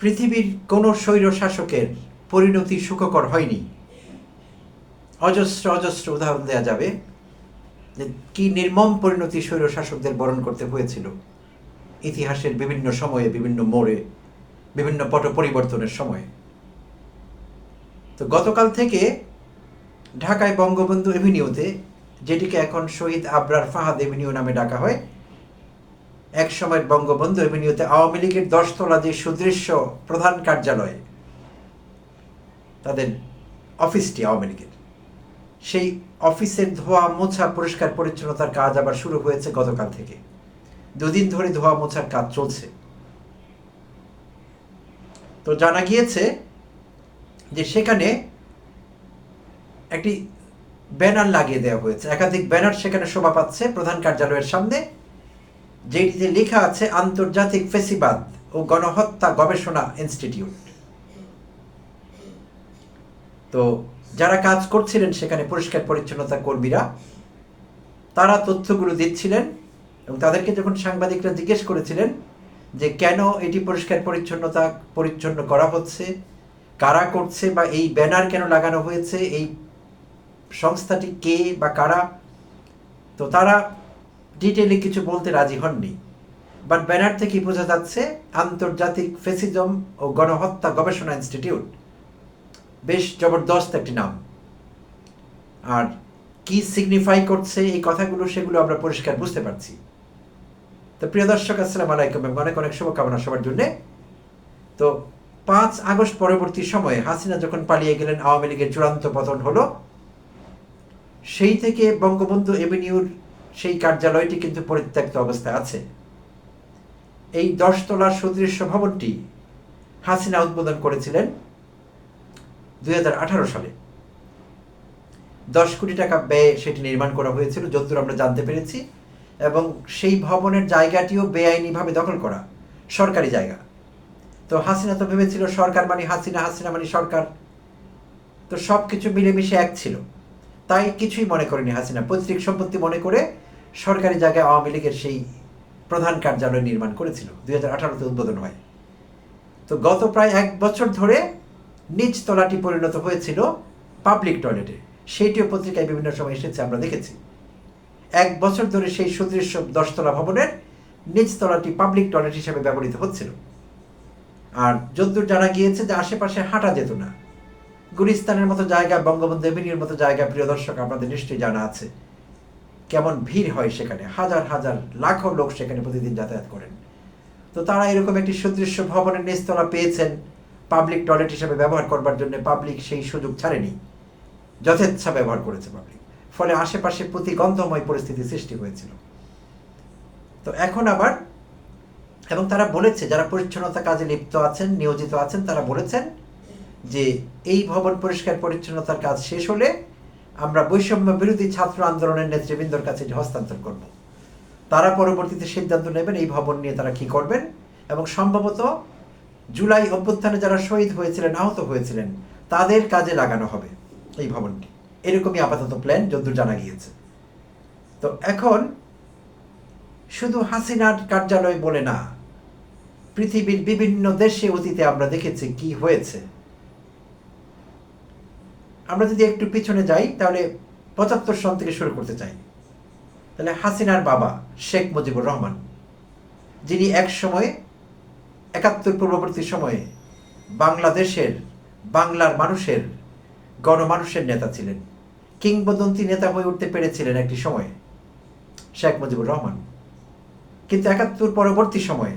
পৃথিবীর কোনো স্বৈর শাসকের পরিণতি সুখকর হয়নি। অজস্র অজস্র উদাহরণ দেওয়া যাবে যে কি নির্মম পরিণতি স্বৈর শাসকদের বরণ করতে হয়েছিল। ইতিহাসের বিভিন্ন সময়ে, বিভিন্ন মোড়ে, বিভিন্ন পট পরিবর্তনের সময়ে। তো গতকাল থেকে ঢাকায় বঙ্গবন্ধু এভিনিউতে, যেটিকে এখন শহীদ আবরার ফাহাদ এভিনিউ নামে ডাকা হয় এক সময় বঙ্গবন্ধু এভিনিউতে আওয়ামী লীগের দশতলা যে সুদৃশ্য প্রধান কার্যালয়, তাদের অফিসটি আওয়ামী লীগের। সেই অফিসের ধোয়া মোছা পরিষ্কার পরিচ্ছন্নতার কাজ আবার শুরু হয়েছে গতকাল থেকে। দুদিন ধরে ধোয়া মোছার কাজ চলছে। তো জানা গিয়েছে যে সেখানে একটি ব্যানার লাগিয়ে দেওয়া হয়েছে। একাধিক ব্যানার সেখানে শোভা পাচ্ছে প্রধান কার্যালয়ের সামনে। যেটিতে লেখা আছে আন্তর্জাতিক ফেসিবাদ ও গণহত্যা গবেষণা ইনস্টিটিউট। তো যারা কাজ করছিলেন সেখানে পরিষ্কার পরিচ্ছন্নতা কর্মীরা, তারা তথ্যগুলো দিচ্ছিলেন এবং তাদেরকে যখন সাংবাদিকরা জিজ্ঞেস করেছিলেন যে কেন এটি পরিষ্কার পরিচ্ছন্নতা পরিচ্ছন্ন করা হচ্ছে, কারা করছে বা এই ব্যানার কেন লাগানো হয়েছে, এই সংস্থাটি কে বা কারা, তো তারা ডিটেলে কিছু বলতে রাজি হননি। বাট ব্যানার থেকে বোঝা যাচ্ছে, আন্তর্জাতিক ফেসিজম ও গণহত্যা গবেষণা ইনস্টিটিউট বেশ জবরদস্ত একটি নাম। আর কি সিগনিফাই করছে এই কথাগুলো সেগুলো আমরা পরিষ্কার বুঝতে পারছি। তো প্রিয় দর্শক, আসসালাম আলাইকুম। এবং অনেক অনেক শুভকামনা সবার জন্যে। তো পাঁচ আগস্ট পরবর্তী সময়ে হাসিনা যখন পালিয়ে গেলেন, আওয়ামী লীগের চূড়ান্ত পতন হলো। সেই থেকে বঙ্গবন্ধু এভিনিউর সেই কার্যালয়টি কিন্তু পরিত্যক্ত অবস্থায় আছে। এই দশতলার সুদৃশ্য ভবনটি হাসিনা উদ্বোধন করেছিলেন দুই হাজার আঠারো সালে। দশ কোটি টাকা ব্যয়ে সেটি নির্মাণ করা হয়েছিল, যতদূর আমরা জানতে পেরেছি, এবং সেই ভবনের জায়গাটিও বেআইনিভাবে দখল করা সরকারি জায়গা। তো হাসিনা তো ভেবেছিল সরকার মানে হাসিনা হাসিনা মানে সরকার। তো সব কিছু মিলেমিশে এক ছিল। তাই কিছুই মনে করেনি হাসিনা। পৈতৃক সম্পত্তি মনে করে সরকারি জায়গায় আওয়ামী লীগের সেই প্রধান কার্যালয় নির্মাণ করেছিল, দুই হাজার আঠারোতে উদ্বোধন হয়। তো গত প্রায় এক বছর ধরে নিচ তলাটি পরিণত হয়েছিল পাবলিক টয়লেটে সেইটিও পত্রিকায় বিভিন্ন সময় এসেছে, আমরা দেখেছি। এক বছর ধরে সেই সুদৃশ্য দশতলা ভবনের নিচতলাটি পাবলিক টয়লেট হিসেবে ব্যবহৃত হচ্ছিল। আর যদ্দূর জানা গিয়েছে যে আশেপাশে হাঁটা যেত না। গুলিস্তানের মতো জায়গা, বঙ্গবন্ধু এভিনিউর মতো জায়গা, প্রিয় দর্শক আপনাদের নিশ্চয়ই জানা আছে। কেমন ভিড় হয় সেখানে, হাজার হাজার, লাখো লোক সেখানে প্রতিদিন যাতায়াত করেন। তো তারা এরকম একটি সুদৃশ্য ভবনের নিচতলা পেয়েছেন পাবলিক টয়লেট হিসেবে ব্যবহার করবার জন্য পাবলিক সেই সুযোগ ছাড়েনি, যথেচ্ছা ব্যবহার করেছে পাবলিক ফলে আশেপাশে প্রতিগন্ধময় পরিস্থিতি সৃষ্টি হয়েছিল। তো এখন আবার, এবং তারা বলেছে, যারা পরিচ্ছন্নতা কাজে লিপ্ত আছেন, নিয়োজিত আছেন, তারা বলেছেন যে এই ভবন পরিষ্কার পরিচ্ছন্নতার কাজ শেষ হলে আমরা বৈষম্য বিরোধী ছাত্র আন্দোলনের নেতৃবৃন্দর কাছে হস্তান্তর করব, তারা পরবর্তীতে সিদ্ধান্ত নেবেন এই ভবন নিয়ে তারা কি করবেন এবং সম্ভবত জুলাই অভ্যুত্থানে যারা শহীদ হয়েছিলেন, আহত হয়েছিলেন, তাদের কাজে লাগানো হবে এই ভবনটি। এরকমই আপাতত প্ল্যান, যদ্দূর জানা গিয়েছে। তো এখন শুধু হাসিনার কার্যালয় বলে না, পৃথিবীর বিভিন্ন দেশে অতীতে আমরা দেখেছি কি হয়েছে। আমরা যদি একটু পিছনে যাই, তাহলে পঁচাত্তর সন থেকে শুরু করতে চাই। তাহলে হাসিনার বাবা শেখ মুজিবুর রহমান, যিনি এক সময়ে একাত্তর পূর্ববর্তী সময়ে বাংলাদেশের, বাংলার মানুষের, গণমানুষের নেতা ছিলেন, কিংবদন্তি নেতা হয়ে উঠতে পেরেছিলেন একটি সময়ে শেখ মুজিবুর রহমান। কিন্তু একাত্তর পরবর্তী সময়ে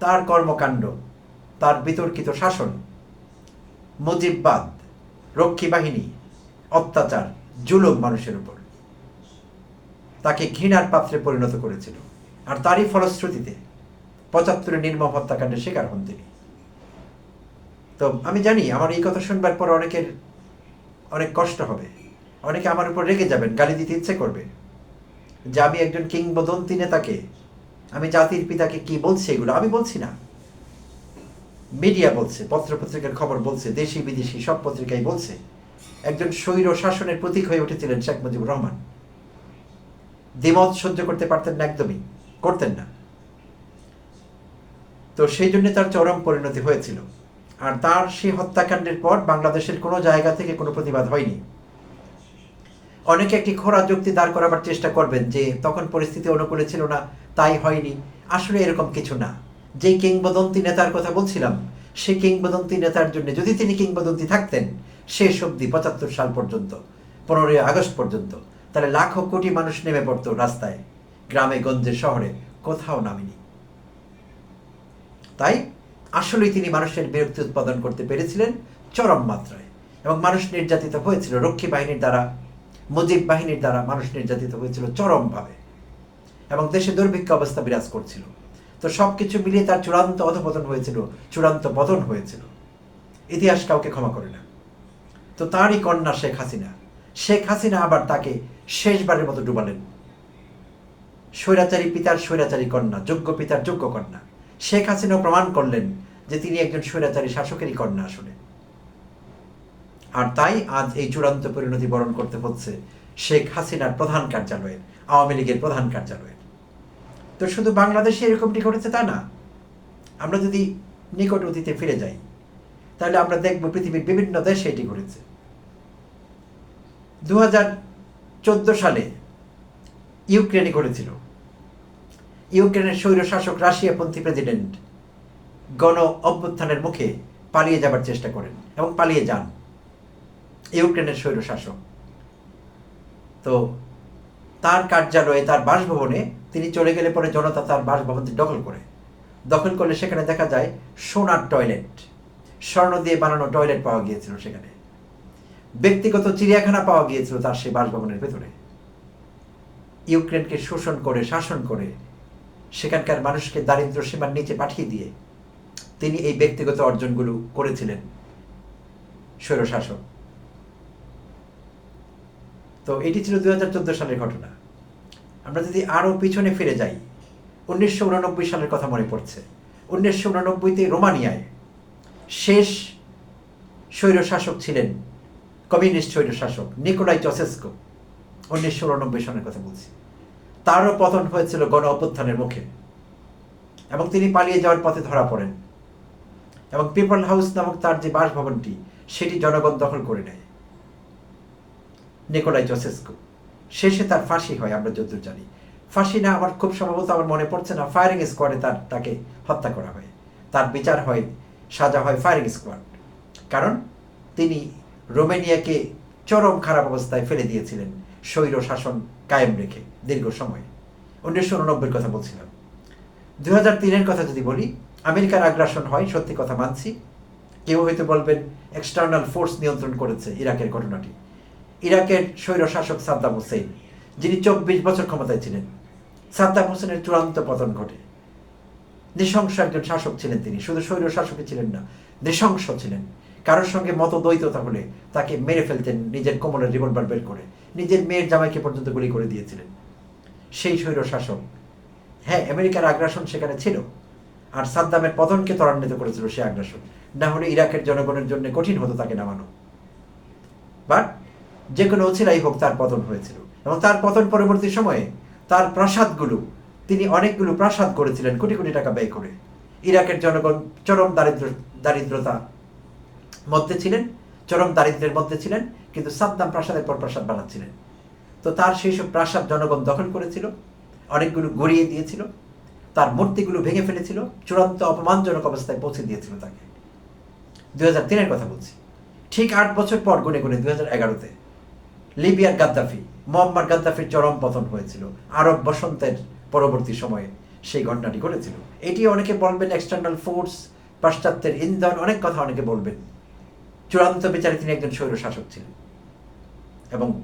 তার কর্মকাণ্ড, তার বিতর্কিত শাসন মুজিববাদ রক্ষী বাহিনী, অত্যাচার, জুলুম মানুষের উপর। তাকে ঘৃণার পাত্রে পরিণত করেছিল। আর তারই ফলশ্রুতিতে পঁচাত্তরের নির্মম হত্যাকাণ্ডের শিকার হন তিনি। তো আমি জানি, আমার এই কথা শুনবার পর অনেকের, অনেক কষ্ট হবে। অনেকে আমার উপর রেগে যাবেন, গালি দিতে ইচ্ছে করবে। যে আমি একজন কিংবদন্তি নেতাকে, আমি জাতির পিতাকে কি বলছি এগুলো? আমি বলছি না। মিডিয়া বলছে পত্র পত্রিকার খবর বলছে, দেশি বিদেশি সব পত্রিকাই বলছে। একজন স্বৈর শাসনের প্রতীক হয়ে উঠেছিলেন শেখ মুজিবুর রহমান। দ্বিমত সহ্য করতে পারতেন না একদমই, করতেন না। তো সেই জন্য তার চরম পরিণতি হয়েছিল। আর তার সেই হত্যাকাণ্ডের পর বাংলাদেশের কোনো জায়গা থেকে কোনো প্রতিবাদ হয়নি। অনেকে একটি খোরা যুক্তি দাঁড় করাবার চেষ্টা করবেন যে, তখন পরিস্থিতি অনুকূলে ছিল না, তাই হয়নি। আসলে এরকম কিছু না। যেই কিংবদন্তি নেতার কথা বলছিলাম সেই কিংবদন্তি নেতার জন্য যদি তিনি কিংবদন্তি থাকতেন, শেষ অবধি পঁচাত্তর সাল পর্যন্ত, পনেরোই আগস্ট পর্যন্ত, তাহলে লাখো কোটি মানুষ নেমে পড়তো রাস্তায়, গ্রামে, গঞ্জে, শহরে, কোথাও নামেনি। তাই আসলেই তিনি মানুষের বিরক্তি উৎপাদন করতে পেরেছিলেন চরম মাত্রায় এবং মানুষ নির্যাতিত হয়েছিল, রক্ষী বাহিনীর দ্বারা, মুজিব বাহিনীর দ্বারা মানুষ নির্যাতিত হয়েছিল চরমভাবে এবং দেশে দুর্ভিক্ষ অবস্থা বিরাজ করছিল। তো সব কিছু মিলিয়ে তার চূড়ান্ত অধপতন হয়েছিল, চূড়ান্ত পতন হয়েছিল। ইতিহাস কাউকে ক্ষমা করে না। তো তারই কন্যা শেখ হাসিনা। শেখ হাসিনা আবার তাকে শেষবারের মতো ডুবালেন। স্বৈরাচারী পিতার স্বৈরাচারী কন্যা, যোগ্য পিতার যোগ্য কন্যা। শেখ হাসিনাও প্রমাণ করলেন যে তিনি একজন স্বৈরাচারী শাসকেরই কন্যা আসলে। আর তাই আজ এই চূড়ান্ত পরিণতি বরণ করতে হচ্ছে শেখ হাসিনার প্রধান কার্যালয়ের, আওয়ামী লীগের প্রধান কার্যালয়ের। তো শুধু বাংলাদেশে এরকমটি ঘটেছে তা না। আমরা যদি নিকট অতীতে ফিরে যাই, তাহলে আমরা দেখব পৃথিবীর বিভিন্ন দেশে এটি ঘটেছে। দু হাজার চোদ্দ সালে ইউক্রেনে ঘটেছিল। ইউক্রেনের স্বৈর শাসক রাশিয়াপন্থী প্রেসিডেন্ট গণ অভ্যুত্থানের মুখে পালিয়ে যাবার চেষ্টা করেন এবং পালিয়ে যান। ইউক্রেনের স্বৈর শাসক তো তার কার্যালয়ে, তার বাসভবনে তিনি চলে গেলে পরে জনতা তার বাসভবনটি দখল করে। দখল করলে সেখানে দেখা যায় সোনার টয়লেট। স্বর্ণ দিয়ে বানানো টয়লেট পাওয়া গিয়েছিল সেখানে। ব্যক্তিগত চিড়িয়াখানা পাওয়া গিয়েছিল তার সেই বাসভবনের ভেতরে। ইউক্রেনকে শোষণ করে, শাসন করে সেখানকার মানুষকে দারিদ্র সীমার নিচে পাঠিয়ে দিয়ে তিনি এই ব্যক্তিগত অর্জনগুলো করেছিলেন স্বৈরশাসক তো এটি ছিল দুই সালের ঘটনা। আমরা যদি আরও পিছনে ফিরে যাই, উনিশশো উননব্বই সালের কথা মনে পড়ছে। উনিশশো উনানব্বইতে রোমানিয়ায় শেষ স্বৈরশাসক ছিলেন কমিউনিস্ট স্বৈরশাসক নিকোলাই চসেস্কো, উনিশশো উনানব্বই সালের কথা বলছি। তারও পতন হয়েছিল গণ অভ্যুত্থানের মুখে এবং তিনি পালিয়ে যাওয়ার পথে ধরা পড়েন এবং পিপল হাউস নামক তার যে বাসভবনটি, সেটি জনগণ দখল করে নেয়। নিকোলাই জসেস্কো শেষে তার ফাঁসি হয়, আমরা যতদূর জানি। ফাঁসি না আমার খুব সম্ভবত আমার মনে পড়ছে না ফায়ারিং স্কোয়াডে তার, তাকে হত্যা করা হয়। তার বিচার হয়, সাজা হয় ফায়ারিং স্কোয়াড কারণ তিনি রোমেনিয়াকে চরম খারাপ অবস্থায় ফেলে দিয়েছিলেন, স্বৈর শাসন কায়েম রেখে, দীর্ঘ সময়। উনিশশো উননব্বইয়ের কথা বলছিলাম। দু হাজার তিনের কথা যদি বলি, আমেরিকার আগ্রাসন হয়, সত্যি কথা মানছি। কেউ হয়তো বলবেন এক্সটার্নাল ফোর্স নিয়ন্ত্রণ করেছে ইরাকের ঘটনাটি। ইরাকের স্বৈর শাসক সাদ্দাম হোসেন যিনি চব্বিশ বছর ক্ষমতায় ছিলেন। সাদ্দাম হোসেনের চূড়ান্ত পতন ঘটে। নৃশংস একজন শাসক ছিলেন তিনি। শুধু স্বৈর শাসকই ছিলেন না, নৃশংস ছিলেন। কারোর সঙ্গে মতদ্বৈততা হলে তাকে মেরে ফেলতেন, নিজের কোমলের রিভলভার বের করে, নিজের মেয়ের জামাইকে পর্যন্ত গুলি করে দিয়েছিলেন। সেই স্বৈর শাসক হ্যাঁ আমেরিকার আগ্রাসন সেখানে ছিল, আর সাদ্দামের পতনকে ত্বরান্বিত করেছিল সে আগ্রাসন। না হলে ইরাকের জনগণের জন্য কঠিন হতো তাকে নামানো। বাট যে কোনো অছিলাই হোক তার পতন হয়েছিল। এবং তার পতন পরবর্তী সময়ে তার প্রাসাদগুলো, তিনি অনেকগুলো প্রাসাদ করেছিলেন, কোটি কোটি টাকা ব্যয় করে। ইরাকের জনগণ চরম দারিদ্র, দারিদ্রতা মধ্যে ছিলেন, চরম দারিদ্রের মধ্যে ছিলেন, কিন্তু সাদ্দাম প্রাসাদের পর প্রাসাদ বানাচ্ছিলেন। তো তার সেই সব প্রাসাদ জনগণ দখল করেছিল, অনেকগুলো গড়িয়ে দিয়েছিল, তার মূর্তিগুলো ভেঙে ফেলেছিল, চূড়ান্ত অপমানজনক অবস্থায় পৌঁছে দিয়েছিল তাকে। দুই হাজার তিনের কথা বলছি। ঠিক আট বছর পর গুনে গুনে দুই হাজার এগারোতে লিবিয়ার গাদ্দাফি মোহাম্মদ গাদ্দাফির চরম পতন হয়েছিল। আরব বসন্তের পরবর্তী সময়ে সেই ঘটনাটি ঘটেছিল। এটি অনেকে বলবেন এক্সটার্নাল ফোর্স পাশ্চাত্যের ইন্ধন, অনেক কথা অনেকে বলবেন। চূড়ান্ত বিচারে তিনি একজন স্বৈর শাসক ছিলেন। এবং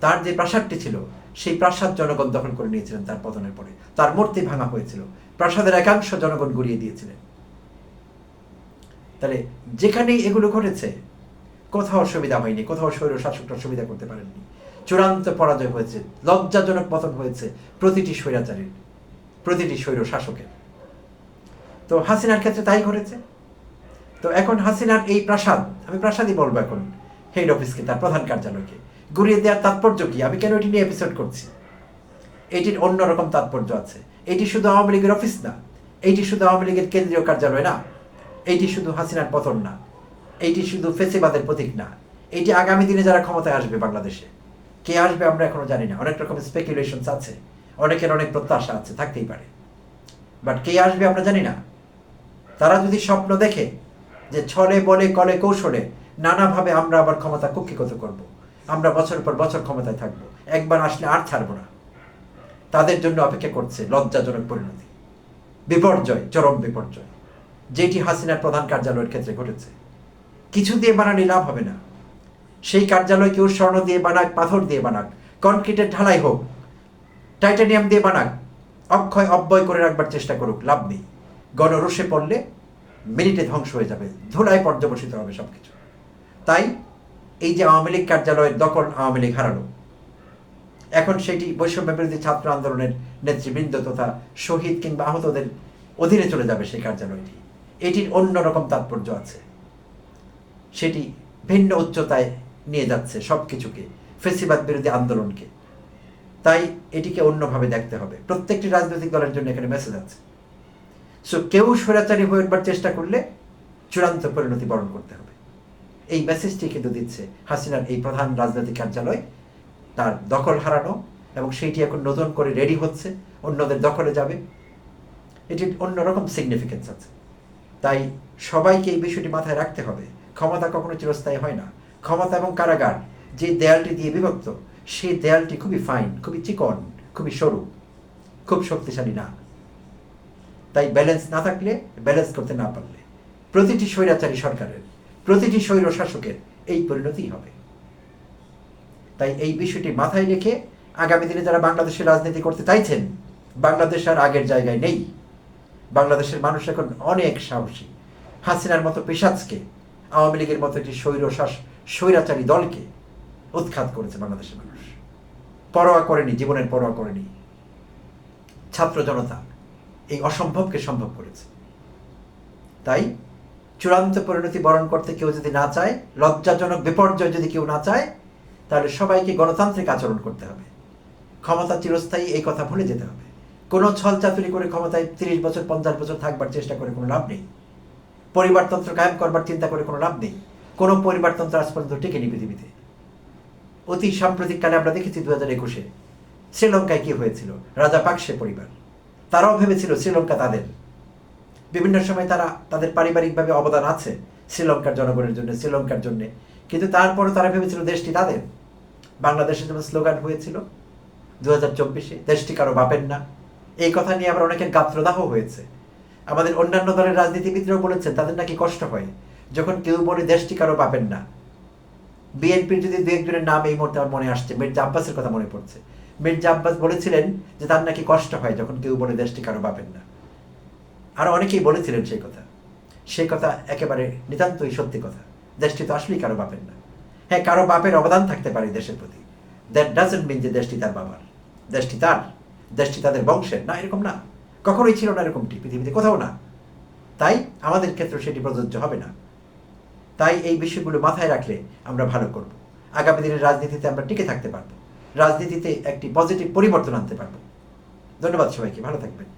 তার যে প্রাসাদটি ছিল, সেই প্রাসাদ জনগণ দখল করে নিয়েছিলেন তার পতনের পরে। তার মূর্তি ভাঙা হয়েছিল। প্রাসাদের একাংশ জনগণ গুড়িয়ে দিয়েছিলেন। তাহলে যেখানেই এগুলো ঘটেছে কোথাও সুবিধা হয়নি, কোথাও স্বৈর শাসকরা সুবিধা করতে পারেননি। চূড়ান্ত পরাজয় হয়েছে, লজ্জাজনক পতন হয়েছে প্রতিটি স্বৈরাচারীর, প্রতিটি স্বৈর শাসকের। তো হাসিনার ক্ষেত্রে তাই ঘটেছে? তো এখন হাসিনার এই প্রাসাদ, আমি প্রাসাদই বলব এখন, হেড অফিসকে, তার প্রধান কার্যালয়কে, ঘুরিয়ে দেওয়ার তাৎপর্য কি? আমি কেন এটি নিয়ে এপিসোড করছি? এটির অন্যরকম তাৎপর্য আছে। এটি শুধু আওয়ামী লীগের অফিস না এইটি শুধু আওয়ামী লীগের কেন্দ্রীয় কার্যালয় না এইটি শুধু হাসিনার পতন না। এইটি শুধু ফেসিবাদের প্রতীক না এইটি আগামী দিনে যারা ক্ষমতায় আসবে বাংলাদেশে। কে আসবে আমরা এখনও জানি না, অনেক রকমের স্পেকুলেশনস আছে, অনেকের অনেক প্রত্যাশা আছে, থাকতেই পারে। বাট কে আসবে আমরা জানি না। তারা যদি স্বপ্ন দেখে যে ছলে, বলে কলে কৌশলে নানাভাবে আমরা আবার ক্ষমতা কক্ষিগত করব। আমরা বছর পর বছর ক্ষমতায় থাকব, একবার আসলে আর ছাড়বো না। তাদের জন্য অপেক্ষা করছে লজ্জাজনক পরিণতি। বিপর্যয়, চরম বিপর্যয়, যেটি হাসিনার প্রধান কার্যালয়ের ক্ষেত্রে ঘটেছে। কিছু দিয়ে বানালে লাভ হবে না। সেই কার্যালয় কেউ স্বর্ণ দিয়ে বানাক, পাথর দিয়ে বানাক কনক্রিটের ঢালাই হোক, টাইটানিয়াম দিয়ে বানাক, অক্ষয় অব্যয় করে রাখবার চেষ্টা করুক, লাভ নেই। গণরসে পড়লে মিনিটে ধ্বংস হয়ে যাবে, ধুলায় পর্যবসিত হবে সব কিছু তাই এই যে আওয়ামী লীগ কার্যালয়ের দখল আওয়ামী লীগ হারালো। এখন সেটি বৈষম্য বিরোধী ছাত্র আন্দোলনের নেতৃবৃন্দ তথা শহীদ কিংবা আহতদের অধীনে চলে যাবে সেই কার্যালয়টি। এটির অন্যরকম তাৎপর্য আছে। সেটি ভিন্ন উচ্চতায় নিয়ে যাচ্ছে সব কিছুকে ফেসিবাদ বিরোধী আন্দোলনকে। তাই এটিকে অন্যভাবে দেখতে হবে। প্রত্যেকটি রাজনৈতিক দলের জন্য এখানে মেসেজ আছে। সো কেউ স্বৈরাচারী হয়ে উঠবার চেষ্টা করলে চূড়ান্ত পরিণতি বরণ করতে হবে। এই মেসেজটি কিন্তু দিচ্ছে হাসিনার এই প্রধান রাজনৈতিক কার্যালয়। তার দখল হারানো এবং সেইটি এখন নতুন করে রেডি হচ্ছে, অন্যদের দখলে যাবে। এটির অন্যরকম সিগনিফিকেন্স আছে। তাই সবাইকে এই বিষয়টি মাথায় রাখতে হবে। ক্ষমতা কখনো চিরস্থায়ী হয় না। ক্ষমতা এবং কারাগার যে দেয়ালটি দিয়ে বিভক্ত, সেই দেয়ালটি খুবই ফাইন খুবই চিকন, খুবই সরু, খুব শক্তিশালী না। তাই ব্যালেন্স না থাকলে ব্যালেন্স করতে না পারলে প্রতিটি স্বৈরাচারী সরকারের, প্রতিটি স্বৈর শাসকের এই পরিণতিই হবে। তাই এই বিষয়টি মাথায় রেখে আগামী দিনে যারা বাংলাদেশের রাজনীতি করতে চাইছেন, বাংলাদেশ আর আগের জায়গায় নেই। বাংলাদেশের মানুষ এখন অনেক সাহসী। হাসিনার মতো পেশাজকে আওয়ামী লীগের মতো একটি স্বৈর শাস স্বৈরাচারী দলকে উৎখাত করেছে বাংলাদেশের মানুষ। পরোয়া করেনি, জীবনের পরোয়া করেনি। ছাত্র জনতা এই অসম্ভবকে সম্ভব করেছে। তাই চূড়ান্ত পরিণতি বরণ করতে কেউ যদি না চায়, লজ্জাজনক বিপর্যয় যদি কেউ না চায়, তাহলে সবাইকে গণতান্ত্রিক আচরণ করতে হবে। ক্ষমতা চিরস্থায়ী এই কথা ভুলে যেতে হবে। কোনো ছল চাতুরি করে ক্ষমতায় তিরিশ বছর, পঞ্চাশ বছর থাকবার চেষ্টা করে কোনো লাভ নেই। পরিবারতন্ত্র কায়েম করবার চিন্তা করে কোনো লাভ নেই। কোনো পরিবারতন্ত্র আজ পর্যন্ত টেকেনি পৃথিবীতে। অতি সাম্প্রতিককালে আমরা দেখেছি দু হাজার একুশে শ্রীলঙ্কায় কি হয়েছিল? রাজা পাকসে পরিবার। তারাও ভেবেছিল শ্রীলঙ্কা তাদের। বিভিন্ন সময় তারা তাদের পারিবারিকভাবে অবদান আছে শ্রীলঙ্কার জনগণের জন্য, শ্রীলঙ্কার জন্য। কিন্তু তারপরে তারা ভেবেছিল দেশটি তাদের। বাংলাদেশে যেমন স্লোগান হয়েছিল দু হাজার চব্বিশে, দেশটি কারও বাপের না। এই কথা নিয়ে আবার অনেকের গাত্রদাহ হয়েছে। আমাদের অন্যান্য দলের রাজনীতিবিদরাও বলেছেন, তাদের নাকি কষ্ট হয়, যখন কেউ বলে দেশটি কারও বাপের না। বিএনপির যদি দু একজনের নাম এই মুহূর্তে আমার মনে আসছে, মির্জা আব্বাসের কথা মনে পড়ছে। মির্জা আব্বাস বলেছিলেন যে তার নাকি কষ্ট হয় যখন কেউ বলে দেশটি কারও বাপের না। আরও অনেকেই বলেছিলেন সেই কথা। সেই কথা একেবারে নিতান্তই সত্যি কথা। দেশটি তো আসলেই কারও বাপের না। হ্যাঁ কারও বাপের অবদান থাকতে পারে দেশের প্রতি। দ্যাট ডাজেন্ট মিন যে দেশটি তার বাবার। দেশটি তার। দেশটি তাদের বংশের। না, এরকম না। কখনোই ছিল না এরকমটি পৃথিবীতে, কোথাও না। তাই আমাদের ক্ষেত্রে সেটি প্রযোজ্য হবে না। তাই এই বিষয়গুলো মাথায় রাখলে আমরা ভালো করব। আগামী দিনের রাজনীতিতে আমরা টিকে থাকতে পারব। রাজনীতিতে একটি পজিটিভ পরিবর্তন আনতে পারব। ধন্যবাদ সবাইকে, ভালো থাকবেন।